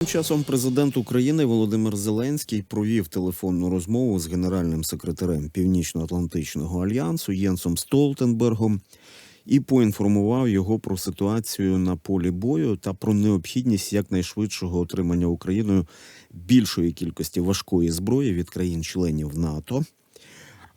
Тим часом президент України Володимир Зеленський провів телефонну розмову з генеральним секретарем Північно-Атлантичного альянсу Єнсом Столтенбергом і поінформував його про ситуацію на полі бою та про необхідність якнайшвидшого отримання Україною більшої кількості важкої зброї від країн-членів НАТО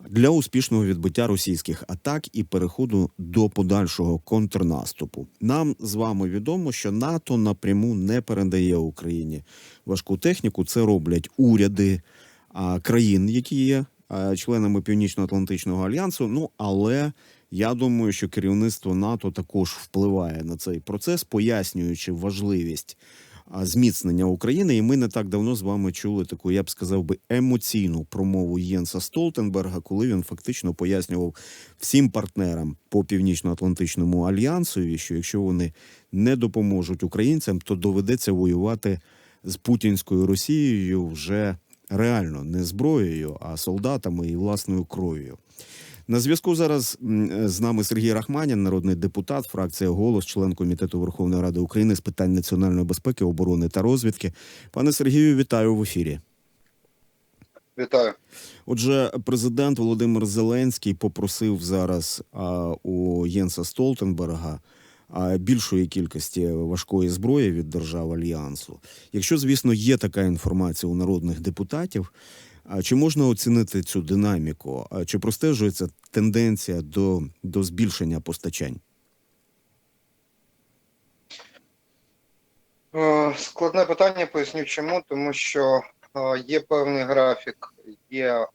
для успішного відбиття російських атак і переходу до подальшого контрнаступу. Нам з вами відомо, що НАТО напряму не передає Україні важку техніку. Це роблять уряди країн, які є членами Північно-Атлантичного альянсу. Ну але я думаю, що керівництво НАТО також впливає на цей процес, пояснюючи важливість зміцнення України. І ми не так давно з вами чули таку, я б сказав би, емоційну промову Єнса Столтенберга, коли він фактично пояснював всім партнерам по північно-атлантичному альянсові, що якщо вони не допоможуть українцям, то доведеться воювати з путінською Росією вже реально не зброєю, а солдатами і власною кров'ю. На зв'язку зараз з нами Сергій Рахманін, народний депутат, фракція голос, член комітету Верховної Ради України з питань національної безпеки, оборони та розвідки. Пане Сергію, вітаю в ефірі. Вітаю. Отже, президент Володимир Зеленський попросив зараз у Єнса Столтенберга більшої кількості важкої зброї від держав альянсу. Якщо, звісно, є така інформація у народних депутатів, чи можна оцінити цю динаміку? А чи простежується тенденція до, до збільшення постачань? Е, Складне питання, поясню чому, тому що е, є певний графік, є е,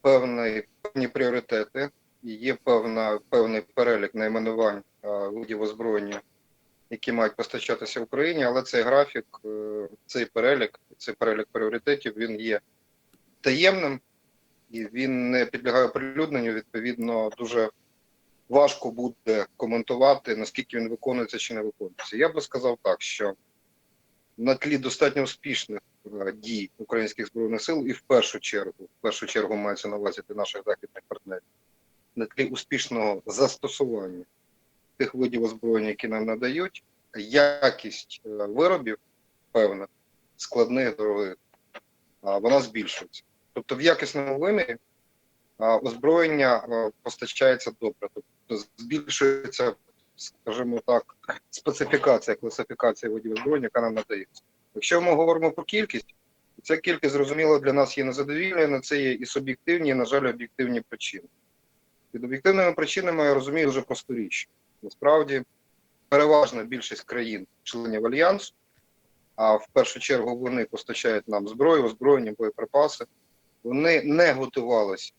певний, певні пріоритети, є певна, певний перелік найменувань видів озброєння, які мають постачатися Україні, але цей графік, е, цей перелік, цей перелік пріоритетів, він є таємним і він не підлягає оприлюдненню. Відповідно, дуже важко буде коментувати, наскільки він виконується чи не виконується. Я би сказав так, що на тлі достатньо успішних е, дій українських збройних сил, і в першу чергу, в першу чергу мається на увазі для наших західних партнерів, на тлі успішного застосування тих видів озброєння, які нам надають, якість е, виробів, певна, складних дорогих, вона збільшується. Тобто в якісному вимірі озброєння постачається добре, тобто збільшується, скажімо так, специфікація, класифікація видів озброєння, яка нам надається. Якщо ми говоримо про кількість, ця кількість, зрозуміло, для нас є незадовільною, на це є і суб'єктивні, і, на жаль, об'єктивні причини. Під об'єктивними причинами я розумію вже просту річ. Насправді, переважна більшість країн, членів Альянсу, а в першу чергу вони постачають нам зброю, озброєння, боєприпаси. Вони не готувалися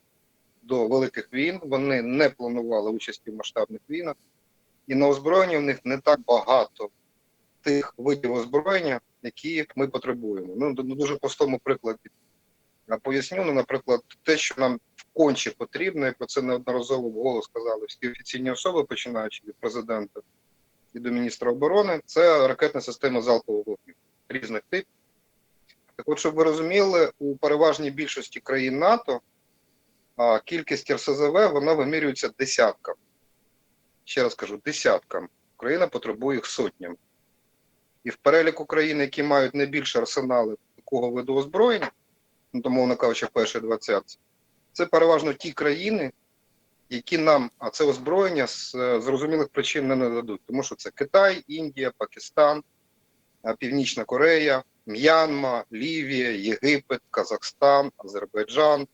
до великих війн, вони не планували участі в масштабних війнах, і на озброєнні в них не так багато тих видів озброєння, які ми потребуємо. Ну, на дуже простому прикладі поясню. Ну, наприклад, те, що нам конче потрібно, і про це неодноразово вголос сказали всі офіційні особи, починаючи від президента і до міністра оборони, це ракетна система залпового вогню різних типів. Так от, щоб ви розуміли, у переважній більшості країн НАТО кількість РСЗВ вона вимірюється десятками. Ще раз кажу, десятками. Україна потребує їх сотнями. І в переліку країн, які мають найбільше арсенали такого виду озброєння, ну, то, мовно кажучи, перші 20, це переважно ті країни, які нам, а це озброєння з е, зрозумілих причин не нададуть. Тому що це Китай, Індія, Пакистан, е, Північна Корея, М'янма, Лівія, Єгипет, Казахстан, Азербайджан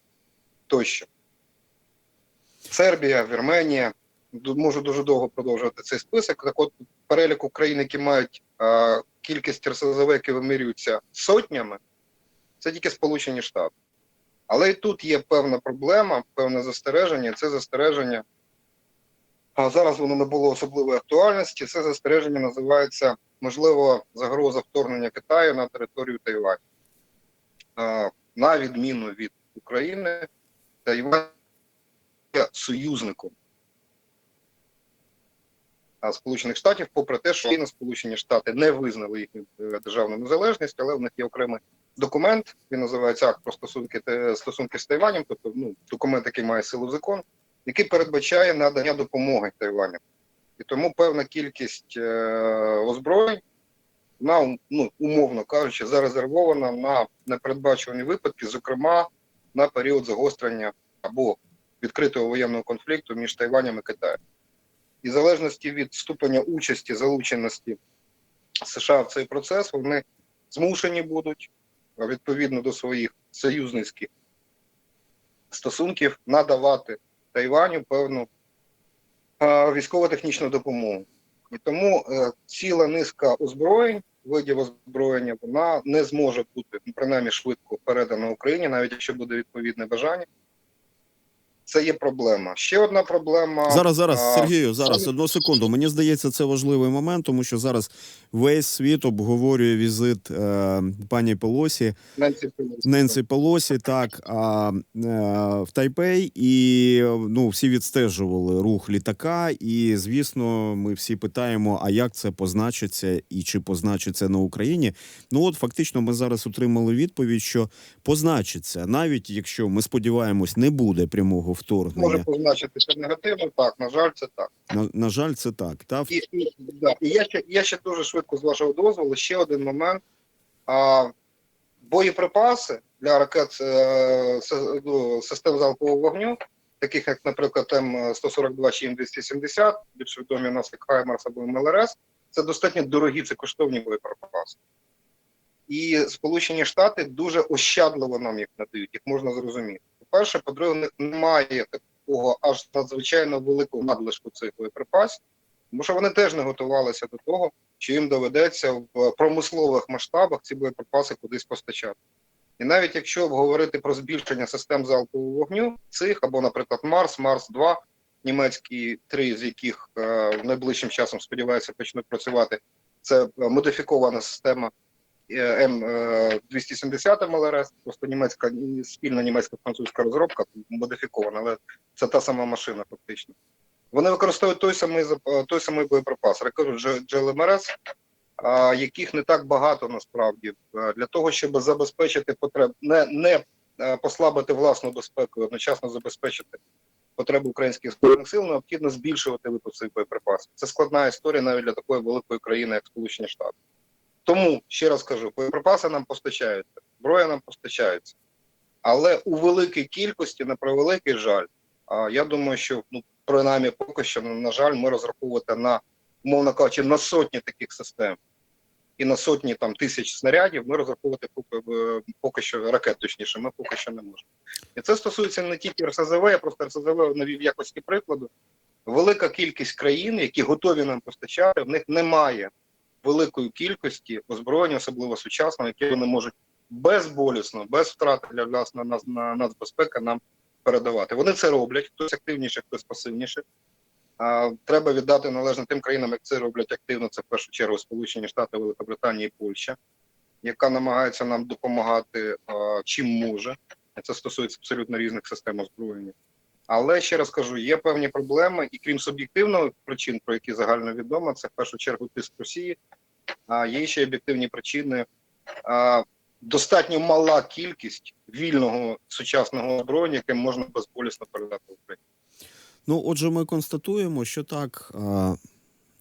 тощо. Сербія, Вірменія. Можу дуже довго продовжувати цей список. Так от перелік України, які мають е, кількість РСЗВ, які вимірюються сотнями, це тільки Сполучені Штати. Але і тут є певна проблема, певне застереження. Це застереження, а зараз воно не було особливої актуальності. Це застереження називається можливо загроза вторгнення Китаю на територію Тайваню. На відміну від України, Тайвань є союзником Сполучених Штатів, попри те, що Сполучені Штати не визнали їхню е, державну незалежність, але в них є окремий документ. Він називається акт про стосунки стосунки з Тайванем, тобто ну, документ, який має силу закон, який передбачає надання допомоги Тайваню. І тому певна кількість е, озброєнь, вона, ну, умовно кажучи, зарезервована на непередбачувані випадки, зокрема на період загострення або відкритого воєнного конфлікту між Тайванем і Китаєм. І в залежності від ступеня участі, залученості США в цей процес, вони змушені будуть відповідно до своїх союзницьких стосунків надавати Тайваню певну військово-технічну допомогу. І тому е, ціла низка озброєнь, видів озброєння, вона не зможе бути ну, принаймні швидко передана Україні, навіть якщо буде відповідне бажання. Це є проблема. Ще одна проблема. Зараз, зараз, а, Сергію, зараз одну секунду. Мені здається, це важливий момент, тому що зараз весь світ обговорює візит е, пані Пелосі. Ненсі Пелосі. Ненсі Пелосі, так а, е, в Тайпей, і ну всі відстежували рух літака. І звісно, ми всі питаємо: а як це позначиться і чи позначиться на Україні? Ну от фактично, ми зараз отримали відповідь, що позначиться, навіть якщо ми сподіваємось, не буде прямого Може позначитися негативно, так, на жаль, це так. На, на жаль, це так. Та І, і, да, і я, ще, я ще дуже швидко з вашого дозволу, ще один момент. А, боєприпаси для ракет е, ну, систем залпового вогню, таких як, наприклад, М142 чи М270, більш відомі у нас як Хаймарс або МЛРС, це достатньо дорогі, це коштовні боєприпаси. І Сполучені Штати дуже ощадливо нам їх надають, їх можна зрозуміти. По-перше, по-друге, немає такого аж надзвичайно великого надлишку цих боєприпасів, тому що вони теж не готувалися до того, що їм доведеться в промислових масштабах ці боєприпаси кудись постачати. І навіть якщо говорити про збільшення систем залпового вогню, цих або, наприклад, Марс, Марс 2 німецькі три з яких е, найближчим часом сподіваюся почнуть працювати. Це модифікована система М270 МЛРС, просто німецька спільна німецько-французька розробка, модифікована, але це та сама машина, фактично. Вони використовують той самий зап- той самий боєприпас, GLMRS, яких не так багато насправді Е, для того, щоб забезпечити потреб, не, не е, послабити власну безпеку, одночасно забезпечити потреби українських збройних сил, необхідно збільшувати випуск боєприпасів. Це складна історія навіть для такої великої країни, як Сполучені Штати. Тому ще раз кажу, боєприпаси нам постачаються, зброя нам постачається, але у великій кількості, на превеликий жаль, я думаю, що ну принаймні поки що, на жаль, ми розраховувати на умовно кажучи, на сотні таких систем і на сотні там тисяч снарядів. Ми розраховувати е, поки що ракет, точніше, ми поки що не можемо. І це стосується не тільки РСЗВ, я просто РСЗВ навів якості прикладу. Велика кількість країн, які готові нам постачати, в них немає великої кількості озброєння, особливо сучасного, яке вони можуть безболісно, без втрати для нас на, на, на нацбезпеки нам передавати. Вони це роблять, хтось активніше, хтось пасивніше. А, треба віддати належне тим країнам, як це роблять активно. Це в першу чергу Сполучені Штати, Великобританія і Польща, яка намагається нам допомагати а, чим може. Це стосується абсолютно різних систем озброєння. Але ще раз кажу, є певні проблеми, і крім суб'єктивних причин, про які загально відомо, це в першу чергу тиск Росії. А є ще об'єктивні причини. Достатньо мала кількість вільного сучасного озброєння, яке можна безболісно передати Україні. Ну, отже, ми констатуємо, що так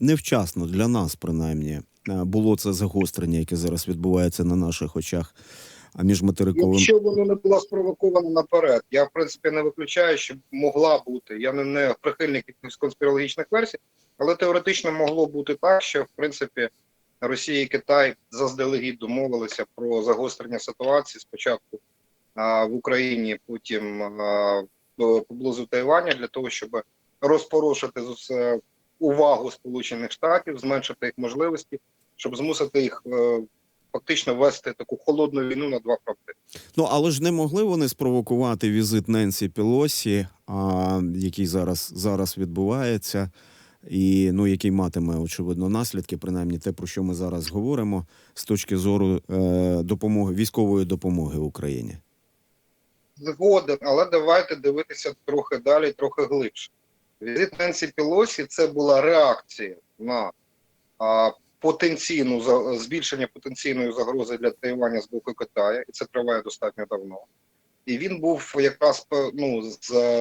невчасно для нас, принаймні, було це загострення, яке зараз відбувається на наших очах. А між материковим Якщо воно не було спровоковано наперед, я в принципі не виключаю, що могла бути. Я не, не прихильник якихось конспірологічних версій, але теоретично могло бути так, що в принципі Росія і Китай заздалегідь домовилися про загострення ситуації спочатку а, в Україні, потім а, поблизу Тайваня, для того, щоб розпорошити з увагу Сполучених Штатів, зменшити їх можливості, щоб змусити їх е, фактично вести таку холодну війну на два фронти. Ну але ж не могли вони спровокувати візит Ненсі Пелосі, а, який зараз, зараз відбувається, і ну який матиме очевидно наслідки, принаймні те, про що ми зараз говоримо, з точки зору е, допомоги військової допомоги Україні. Згоден, але давайте дивитися трохи далі, трохи глибше. Візит Ненсі Пілосі це була реакція на а, потенційну збільшення потенційної загрози для Тайваня з боку Китаю, і це триває достатньо давно. І він був якраз е, ну,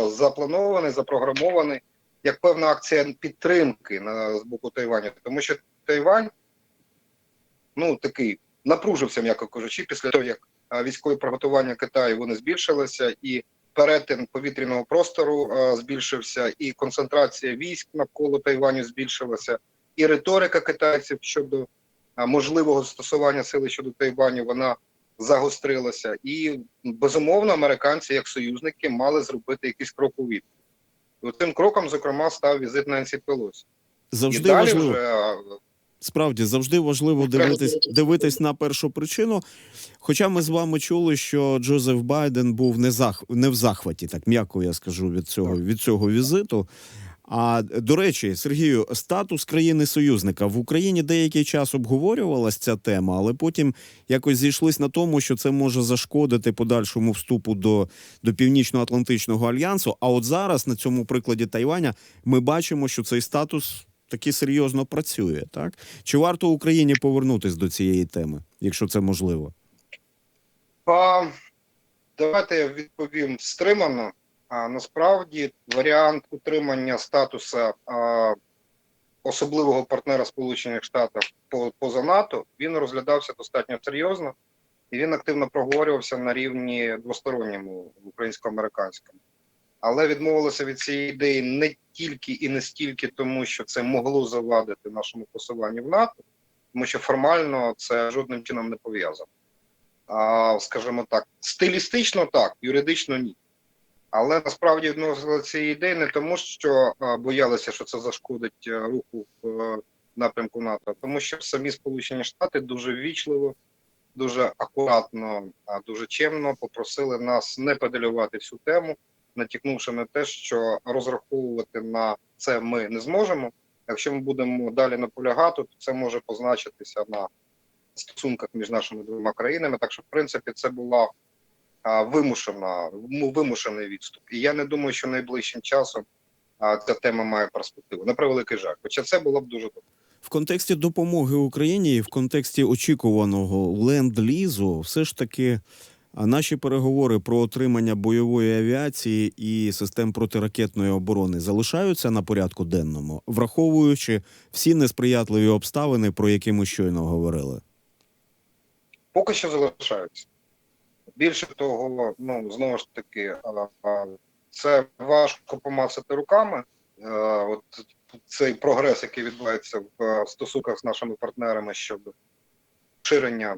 запланований, запрограмований як певна акція підтримки на з боку Тайваня, тому що Тайвань ну такий напружився, м'яко кажучи, після того як а, військові приготування Китаю вони збільшилися, і перетин повітряного простору а, збільшився, і концентрація військ навколо Тайваню збільшилася, і риторика китайців щодо можливого застосування сили щодо Тайваню вона загострилася. І безумовно, американці, як союзники, мали зробити якийсь крок у відповідь. І Цим кроком, зокрема, став візит Ненсі Пелосі. Завжди і далі важливо. вже Справді завжди важливо дивитись, дивитись на першу причину. Хоча ми з вами чули, що Джозеф Байден був не зах... не в захваті, так м'яко я скажу від цього від цього візиту. А до речі, Сергію, статус країни-союзника в Україні деякий час обговорювалася ця тема, але потім якось зійшлись на тому, що це може зашкодити подальшому вступу до, до Північно-Атлантичного альянсу. А от зараз на цьому прикладі Тайваня ми бачимо, що цей статус таки серйозно працює. Так чи варто Україні повернутись до цієї теми, якщо це можливо? А, давайте я відповім стримано. А насправді варіант утримання статуса а, особливого партнера Сполучених Штатів поза НАТО він розглядався достатньо серйозно і він активно проговорювався на рівні двосторонньому українсько-американському. Але відмовилися від цієї ідеї не тільки і не стільки тому, що це могло завадити нашому посиланню в НАТО, тому що формально це жодним чином не пов'язано. А, скажімо так, стилістично так, юридично ні. Але насправді відносили цієї ідеї не тому, що боялися, що це зашкодить руху в напрямку НАТО, тому що самі Сполучені Штати дуже ввічливо, дуже акуратно, дуже чемно попросили нас не педалювати всю тему, натякнувши на те, що розраховувати на це ми не зможемо. Якщо ми будемо далі наполягати, то це може позначитися на стосунках між нашими двома країнами. Так що, в принципі, це була вимушена, ну, вимушений відступ. І я не думаю, що найближчим часом ця тема має перспективу. На превеликий жаль. Хоча це було б дуже добре. В контексті допомоги Україні і в контексті очікуваного ленд-лізу, все ж таки. А наші переговори про отримання бойової авіації і систем протиракетної оборони залишаються на порядку денному, враховуючи всі несприятливі обставини, про які ми щойно говорили. Поки що залишаються. Більше того, ну знову ж таки, це важко помацати руками. От цей прогрес, який відбувається в стосунках з нашими партнерами щодо ширення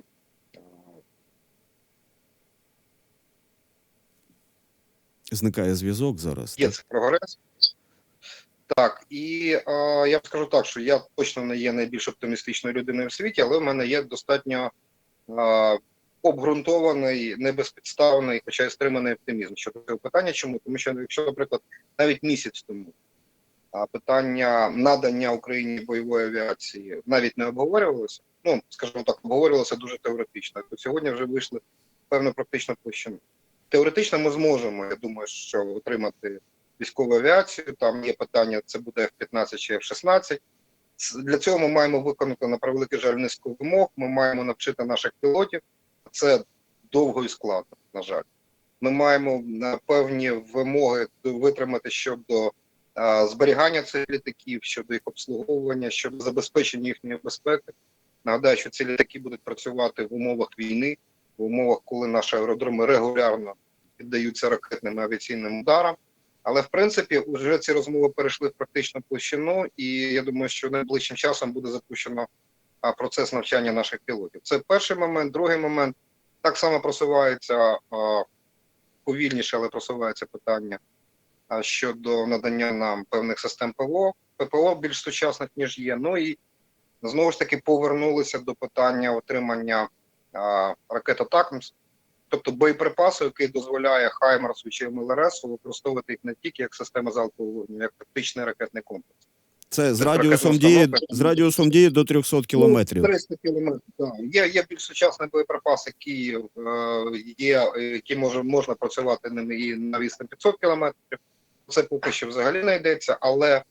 Зникає зв'язок зараз. Є так? цей прогрес. Так, і е, я б скажу так, що я точно не є найбільш оптимістичною людиною в світі, але в мене є достатньо е, обґрунтований, небезпідставний, хоча й стриманий оптимізм щодо цього питання. Чому? Тому що, якщо, наприклад, навіть місяць тому питання надання Україні бойової авіації навіть не обговорювалося, ну, скажімо так, обговорювалося дуже теоретично, то сьогодні вже вийшли в певну практичну площину. Теоретично ми зможемо, я думаю, що отримати військову авіацію. Там є питання, це буде F-15 чи F-16. Для цього ми маємо виконати на превеликий жаль низку вимог. Ми маємо навчити наших пілотів. Це довго і складно, на жаль. Ми маємо певні вимоги витримати щодо зберігання цих літаків, щодо їх обслуговування, щодо забезпечення їхньої безпеки. Нагадаю, що ці літаки будуть працювати в умовах війни, в умовах, коли наші аеродроми регулярно піддаються ракетним авіаційним ударам. Але в принципі вже ці розмови перейшли в практичну площину, і я думаю, що найближчим часом буде запущено процес навчання наших пілотів. Це перший момент. Другий момент так само просувається повільніше, але просувається питання щодо надання нам певних систем ПВО. ППО більш сучасних ніж є. Ну і знову ж таки повернулися до питання отримання ракет «Атакмс», тобто боєприпасу, який дозволяє Хаймерсу чи МЛРС використовувати їх не тільки як система залпового як тактичний ракетний комплекс. Це з радіусом дії з радіусом дії до 300 кілометрів. 300 кілометрів. Так. Є, є більш сучасний боєприпас, який е, є, е, які може можна працювати ними і на відстані 500 кілометрів. Це поки що взагалі не йдеться, але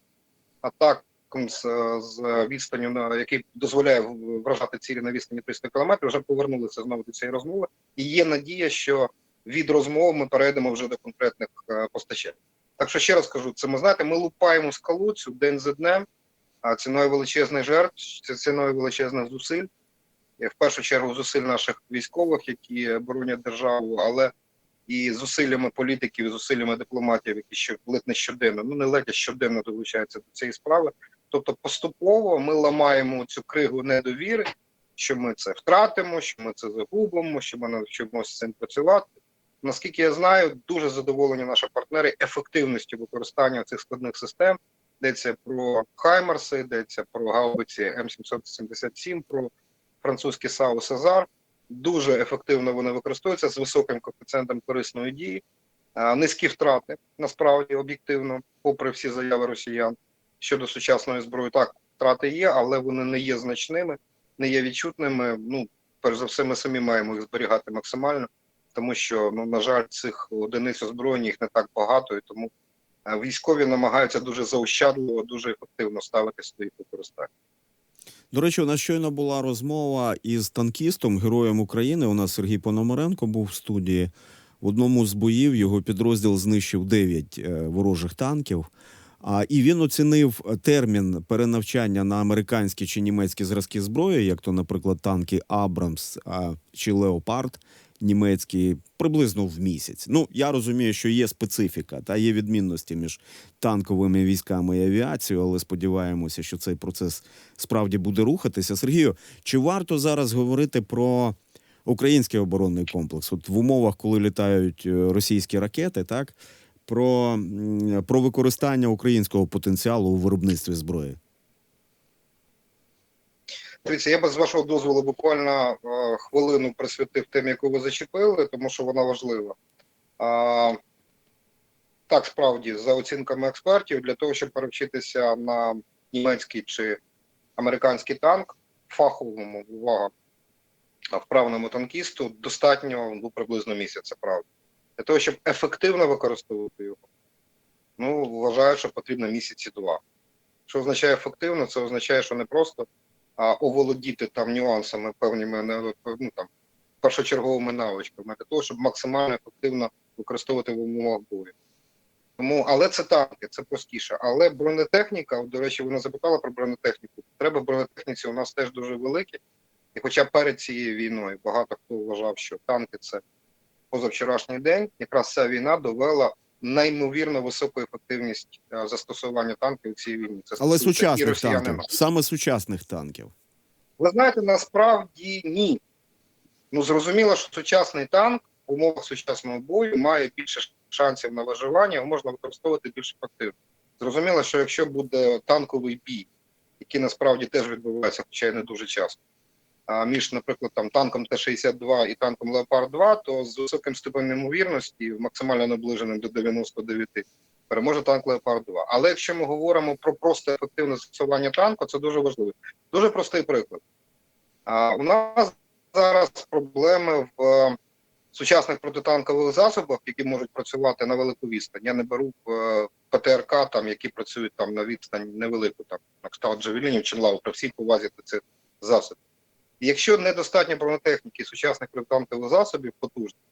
атак з, з відстанню на який дозволяє вражати цілі на відстані 300 кілометрів, вже повернулися знову до цієї розмови. І є надія, що від розмов ми перейдемо вже до конкретних е, постачань. Так що ще раз кажу, це ми знаєте, ми лупаємо скалу цю день за днем, а ціною величезних жертв, ціною величезних зусиль. в першу чергу зусиль наших військових, які боронять державу, але і зусиллями політиків, і зусиллями дипломатів, які ще ледь не щоденно, ну не ледь а щоденно долучаються до цієї справи. Тобто, поступово ми ламаємо цю кригу недовіри, що ми це втратимо, що ми це загубимо, що ми навчимося з цим працювати. Наскільки я знаю, дуже задоволені наші партнери ефективністю використання цих складних систем. Йдеться про Хаймерси, йдеться про гаубиці М777, про французький САУ Сезар. Дуже ефективно вони використовуються з високим коефіцієнтом корисної дії, низькі втрати насправді об'єктивно, попри всі заяви росіян щодо сучасної зброї. Так, втрати є, але вони не є значними, не є відчутними. Ну, перш за все, ми самі маємо їх зберігати максимально, тому що, ну, на жаль, цих одиниць озброєння їх не так багато, і тому е, військові намагаються дуже заощадливо, дуже ефективно ставитися до їх використання. До речі, у нас щойно була розмова із танкістом, героєм України. У нас Сергій Пономаренко був в студії. В одному з боїв його підрозділ знищив 9 е, ворожих танків. А і він оцінив термін перенавчання на американські чи німецькі зразки зброї, як то, наприклад, танки Абрамс чи Леопард німецькі, приблизно в місяць. Ну я розумію, що є специфіка та є відмінності між танковими військами і авіацією, але сподіваємося, що цей процес справді буде рухатися. Сергію, чи варто зараз говорити про український оборонний комплекс? От в умовах, коли літають е, російські ракети, так про, про використання українського потенціалу у виробництві зброї? Дивіться, я би з вашого дозволу буквально е, хвилину присвятив темі, яку ви зачепили, тому що вона важлива. А, так, справді, за оцінками експертів, для того, щоб перевчитися на німецький чи американський танк, фаховому увага вправному танкісту, достатньо ну, приблизно місяця, правда. Для того, щоб ефективно використовувати його, ну, вважаю, що потрібно місяці два. Що означає ефективно? Це означає, що не просто а, оволодіти там нюансами певними ну, там, першочерговими навичками, для того, щоб максимально ефективно використовувати в умовах бою. Тому, але це танки, це простіше. Але бронетехніка, до речі, вона запитала про бронетехніку. Треба в бронетехніці у нас теж дуже великі. І хоча перед цією війною багато хто вважав, що танки це позавчорашній день, якраз ця війна довела неймовірно високу ефективність е, застосування танків у цій війні. Це Але сучасних танків, саме сучасних танків. Ви знаєте, насправді ні. Ну зрозуміло, що сучасний танк в умовах сучасного бою має більше шансів на виживання, його можна використовувати більш ефективно. Зрозуміло, що якщо буде танковий бій, який насправді теж відбувається, хоча й не дуже часто, між, наприклад, там танком Т-62 і танком Леопард 2, то з високим ступенем ймовірності, максимально наближеним до 99, переможе танк Леопард 2. Але якщо ми говоримо про просто ефективне застосування танку, це дуже важливо. Дуже простий приклад. А у нас зараз проблеми в е, сучасних протитанкових засобах, які можуть працювати на велику відстань. Я не беру е, ПТРК, там які працюють там на відстань невелику, там на кшталт Джавелінів чи лав, при всій повазі до цих засобів. Якщо недостатньо бронетехніки сучасних протитанкових засобів потужних,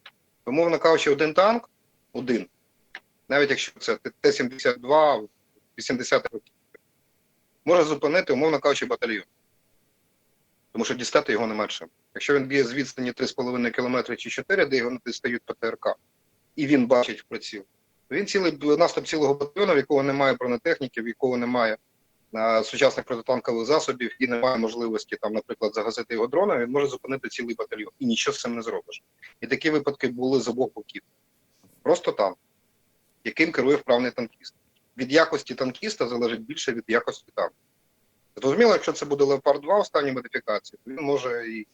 то мовно кажучи, один танк, один, навіть якщо це Т-72 80 років, може зупинити, умовно кажучи, батальйон. Тому що дістати його нема чим. Якщо він б'є з відстані 3,5 км чи 4, де його не дістають ПТРК, і він бачить в приціл, то він цілий наступ цілого батальйону, в якого немає бронетехніки, в якого немає сучасних протитанкових засобів і немає можливості там, наприклад, загасити його дроном, він може зупинити цілий батальйон і нічого з цим не зробиш. І такі випадки були з обох боків. Просто танк, яким керує вправний танкіст. Від якості танкіста залежить більше від якості танку. Зрозуміло, якщо це буде Леопард 2 останній модифікації, то він може і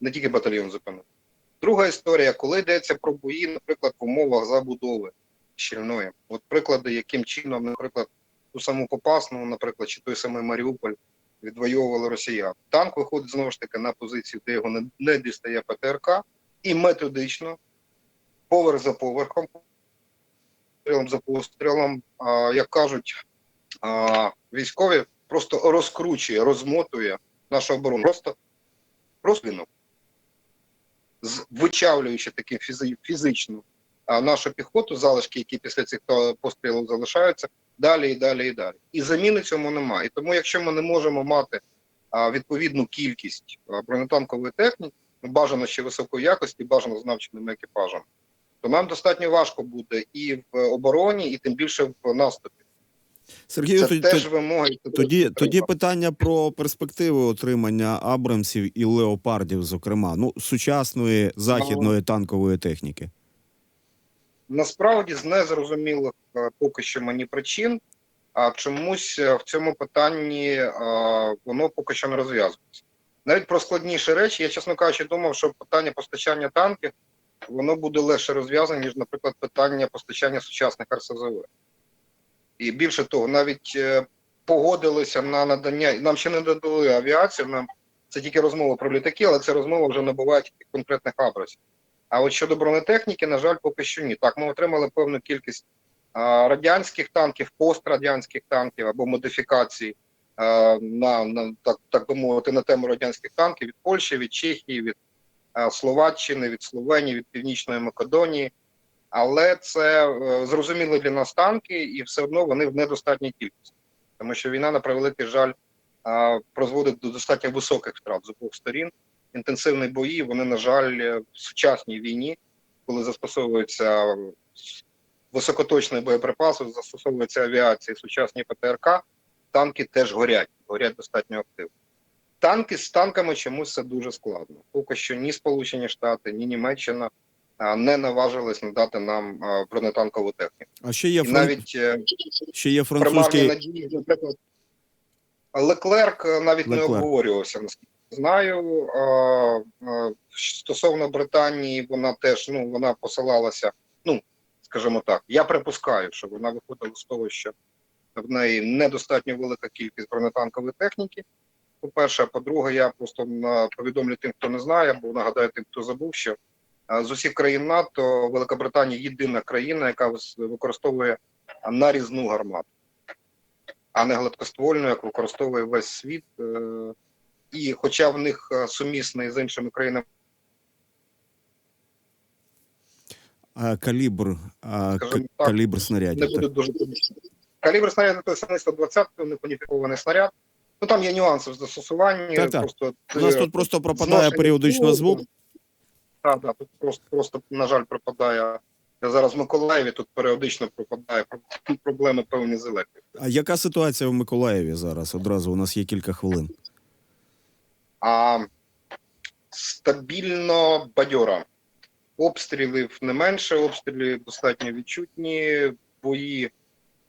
не тільки батальйон зупинити. Друга історія, коли йдеться про бої, наприклад, в умовах забудови щільної. От приклади, яким чином, наприклад, ту саму Попасну, наприклад, чи той самий Маріуполь відвоювали росіян. Танк виходить знову ж таки на позицію, де його не, дістає ПТРК, і методично, поверх за поверхом, пострілом за пострілом, як кажуть військові, просто розкручує, розмотує нашу оборону. Просто розвінув, з- вичавлюючи таким фізи, фізично нашу піхоту, залишки, які після цих пострілів залишаються, далі і далі і далі. І заміни цьому немає. І тому, якщо ми не можемо мати а, відповідну кількість бронетанкової техніки, ну, бажано ще високої якості, бажано з навченими екіпажами, то нам достатньо важко буде і в обороні, і тим більше в наступі. Сергію, тоді, теж вимоги. тоді, тоді питання про перспективи отримання Абрамсів і леопардів, зокрема, ну сучасної західної танкової техніки. Насправді з незрозумілих е, поки що мені причин, а чомусь е, в цьому питанні е, воно поки що не розв'язується. Навіть про складніші речі, я, чесно кажучи, думав, що питання постачання танків воно буде легше розв'язане, ніж, наприклад, питання постачання сучасних РСЗВ. І більше того, навіть погодилися на надання, нам ще не додали авіацію, нам це тільки розмова про літаки, але це розмова вже набуває конкретних абрасів. А от щодо бронетехніки, на жаль, поки що ні. Так, ми отримали певну кількість а, радянських танків, пострадянських танків або модифікацій а, на, на так, так би мовити, на тему радянських танків від Польщі, від Чехії, від а, Словаччини, від Словенії, від Північної Македонії. Але це е, зрозуміло для нас танки, і все одно вони в недостатній кількості, тому що війна, на превеликий жаль, а, призводить до достатньо високих втрат з обох сторін інтенсивні бої, вони, на жаль, в сучасній війні, коли застосовуються високоточні боєприпаси, застосовується авіація, сучасні ПТРК, танки теж горять, горять достатньо активно. Танки з танками чомусь це дуже складно. Поки що ні Сполучені Штати, ні Німеччина не наважились надати нам бронетанкову техніку. А ще є фран... навіть е, ще є французький надії, наприклад, Леклерк е, навіть не обговорювався, наскільки знаю. Стосовно Британії, вона теж ну вона посилалася. Ну скажімо так, я припускаю, що вона виходила з того, що в неї недостатньо велика кількість бронетанкової техніки. По-перше, а по-друге, я просто повідомлю тим, хто не знає, або нагадаю тим, хто забув, що з усіх країн НАТО Велика Британія єдина країна, яка використовує нарізну гармату, а не гладкоствольну, як використовує весь світ. І хоча в них е, сумісний з іншими країнами калібр, а, Скажімо так, калібр не снарядів. так. будуть дуже помічні. Калібр снаряду це 120 у них уніфікований снаряд. Ну там є нюанси в застосуванні. Так, так. Просто У нас тут просто пропадає періодично звук. Так, так, тут просто, просто, на жаль, пропадає. Я зараз в Миколаєві тут періодично пропадає проблеми певні з електрикою. А яка ситуація в Миколаєві зараз? Одразу у нас є кілька хвилин. А стабільно бадьора. Обстрілів не менше, обстріли достатньо відчутні. Бої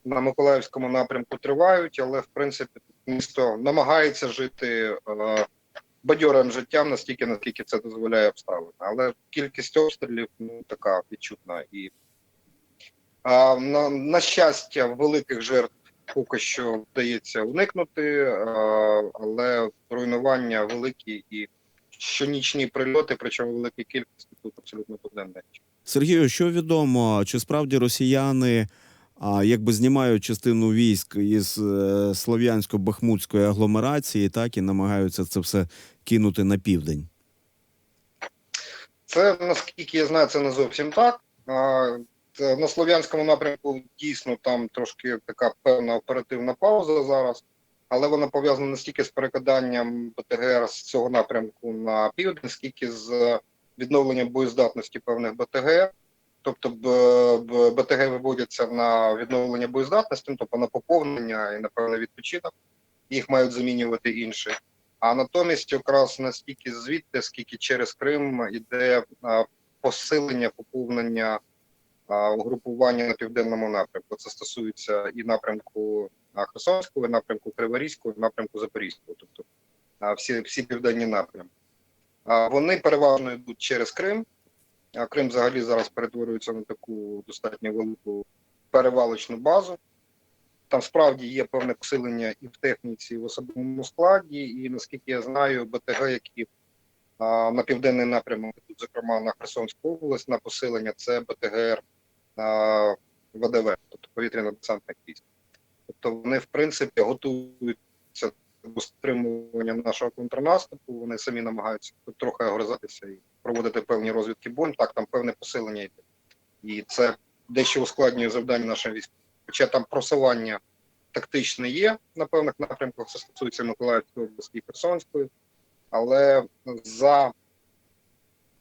на Миколаївському напрямку тривають, але в принципі місто намагається жити е, бадьорим життям настільки, наскільки це дозволяє обставини. Але кількість обстрілів ну така відчутна. І а, на, на щастя, великих жертв поки що вдається уникнути, але руйнування великі і щонічні прильоти, причому великі кількості тут абсолютно буденна. Сергію, що відомо, чи справді росіяни а, якби знімають частину військ із е, слов'янсько-бахмутської агломерації, так і намагаються це все кинути на південь? Це наскільки я знаю, це не зовсім так. Це На слов'янському напрямку дійсно там трошки така певна оперативна пауза зараз, але вона пов'язана не стільки з перекиданням БТГР з цього напрямку на південь, скільки з відновленням боєздатності певних БТГ. Тобто БТГ виводяться на відновлення боєздатності, тобто на поповнення і на певний відпочинок. Їх мають замінювати інші. А натомість, якраз настільки звідти, скільки через Крим іде посилення, поповнення угрупування на південному напрямку. Це стосується і напрямку Херсонського, і напрямку Криворізького, і напрямку Запорізького, тобто всі, всі південні напрямки. Вони переважно йдуть через Крим. Крим взагалі зараз перетворюється на таку достатньо велику перевалочну базу. Там справді є певне посилення і в техніці, і в особовому складі, і наскільки я знаю, БТГ, які а, на південний напрямок, тут, зокрема на Херсонську область, на посилення це БТГР ВДВ, тобто повітряно-десантних військ. Тобто вони, в принципі, готуються до стримування нашого контрнаступу. Вони самі намагаються трохи огризатися і проводити певні розвідки боєм. Так, там певне посилення йде. І це дещо ускладнює завдання нашим військовим. Хоча там просування тактичний є на певних напрямках, це стосується Миколаївської області і Херсонської, але за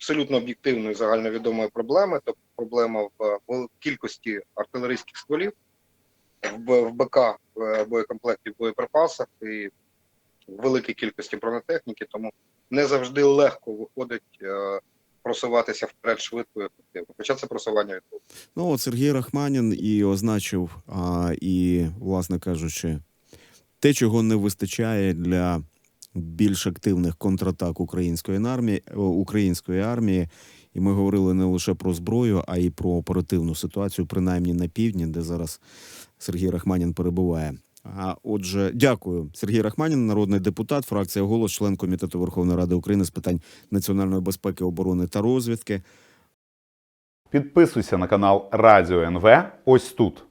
абсолютно об'єктивною загальновідомою проблемою, тобто проблема в вел- кількості артилерійських стволів, в, БК в боєкомплекті в боєприпасах і великій кількості бронетехніки, тому не завжди легко виходить е, просуватися вперед швидко і ефективно. Хоча це просування відбувається. Ну от Сергій Рахманін і означив, а, і, власне кажучи, те, чого не вистачає для більш активних контратак української армії, української армії. І ми говорили не лише про зброю, а й про оперативну ситуацію, принаймні на півдні, де зараз Сергій Рахманін перебуває. А отже, дякую. Сергій Рахманін, народний депутат, фракція голос, член комітету Верховної Ради України з питань національної безпеки, оборони та розвідки. Підписуйся на канал Радіо НВ ось тут.